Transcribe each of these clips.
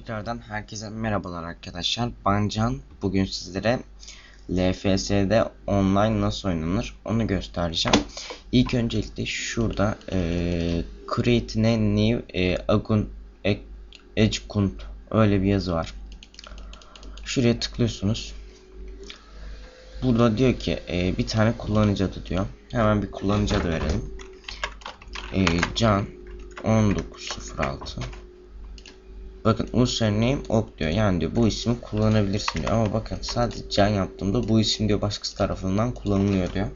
Tekrardan herkese merhabalar arkadaşlar. Ben Can. Bugün sizlere LFS'de online nasıl oynanır onu göstereceğim. İlk öncelikle şurada e, Create a New e, Agun e, öyle bir yazı var. Şuraya tıklıyorsunuz. Burada diyor ki e, bir tane kullanıcı adı diyor. Hemen bir kullanıcı adı verelim. E, Can 1906 Bakın username ok diyor. Yani diyor bu ismi kullanabilirsin diyor. Ama bakın sadece can yaptığımda bu isim diyor başkası tarafından kullanılıyor diyor.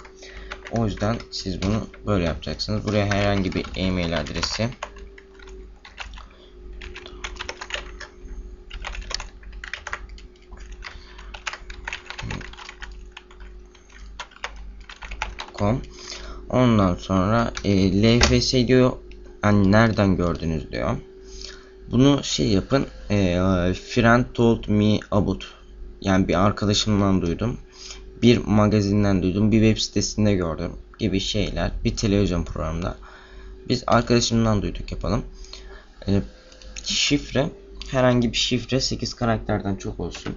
O yüzden siz bunu böyle yapacaksınız. Buraya herhangi bir e-mail adresi com Ondan sonra e, LFS diyor. Hani nereden gördünüz diyor. Bunu şey yapın. E, friend told me about. Yani bir arkadaşımdan duydum. Bir magazinden duydum. Bir web sitesinde gördüm. Gibi şeyler. Bir televizyon programında. Biz arkadaşımdan duyduk yapalım. E, şifre. Herhangi bir şifre 8 karakterden çok olsun.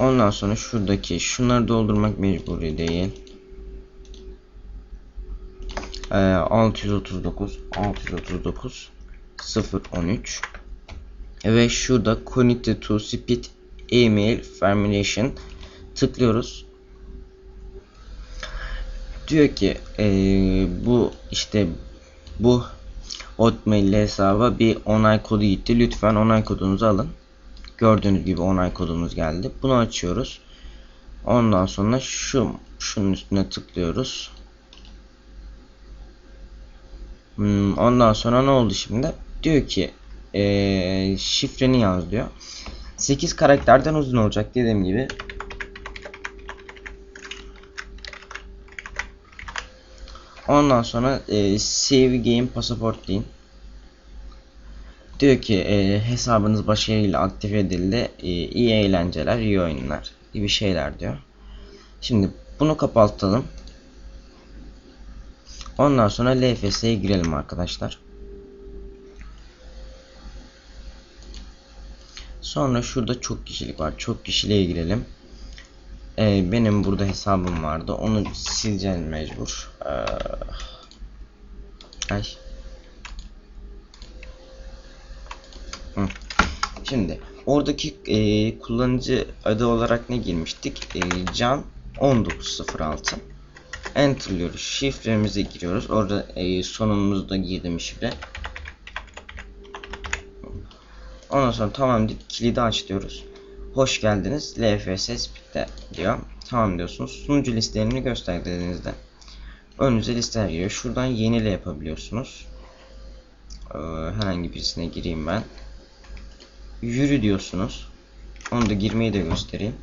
Ondan sonra şuradaki şunları doldurmak mecburi değil. Ee, 639 639 013 ve şurada connected to speed email formulation tıklıyoruz. Diyor ki ee, bu işte bu Hotmail hesaba bir onay kodu gitti. Lütfen onay kodunuzu alın. Gördüğünüz gibi onay kodumuz geldi. Bunu açıyoruz. Ondan sonra şu şunun üstüne tıklıyoruz. Hmm, ondan sonra ne oldu şimdi? Diyor ki ee, şifreni yaz diyor. 8 karakterden uzun olacak dediğim gibi. Ondan sonra e, save game passport deyin. Diyor ki e, hesabınız başarıyla aktif edildi. E, iyi eğlenceler, iyi oyunlar gibi şeyler diyor. Şimdi bunu kapatalım. Ondan sonra LFS'ye girelim arkadaşlar. Sonra şurada çok kişilik var. Çok kişiliğe girelim. Ee, benim burada hesabım vardı. Onu sileceğim mecbur. Ee. Şimdi oradaki e, kullanıcı adı olarak ne girmiştik? E, can 1906 Enter'lıyoruz. Şifremize giriyoruz. Orada e, sonumuzda girdim şifre. Ondan sonra tamam deyip kilidi aç diyoruz. Hoş geldiniz. LFS bitti diyor. Tamam diyorsunuz. Sunucu listelerini göster dediğinizde önünüze listeler geliyor. Şuradan yenile yapabiliyorsunuz. Ee, herhangi birisine gireyim ben yürü diyorsunuz. Onu da girmeyi de göstereyim.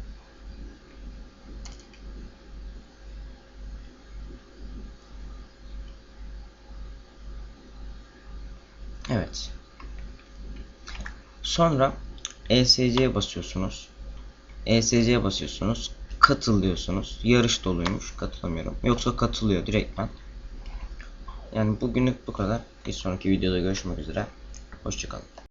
Evet. Sonra ESC'ye basıyorsunuz. ESC'ye basıyorsunuz. Katıl diyorsunuz. Yarış doluymuş. Katılamıyorum. Yoksa katılıyor direktmen. Yani bugünlük bu kadar. Bir sonraki videoda görüşmek üzere. Hoşçakalın.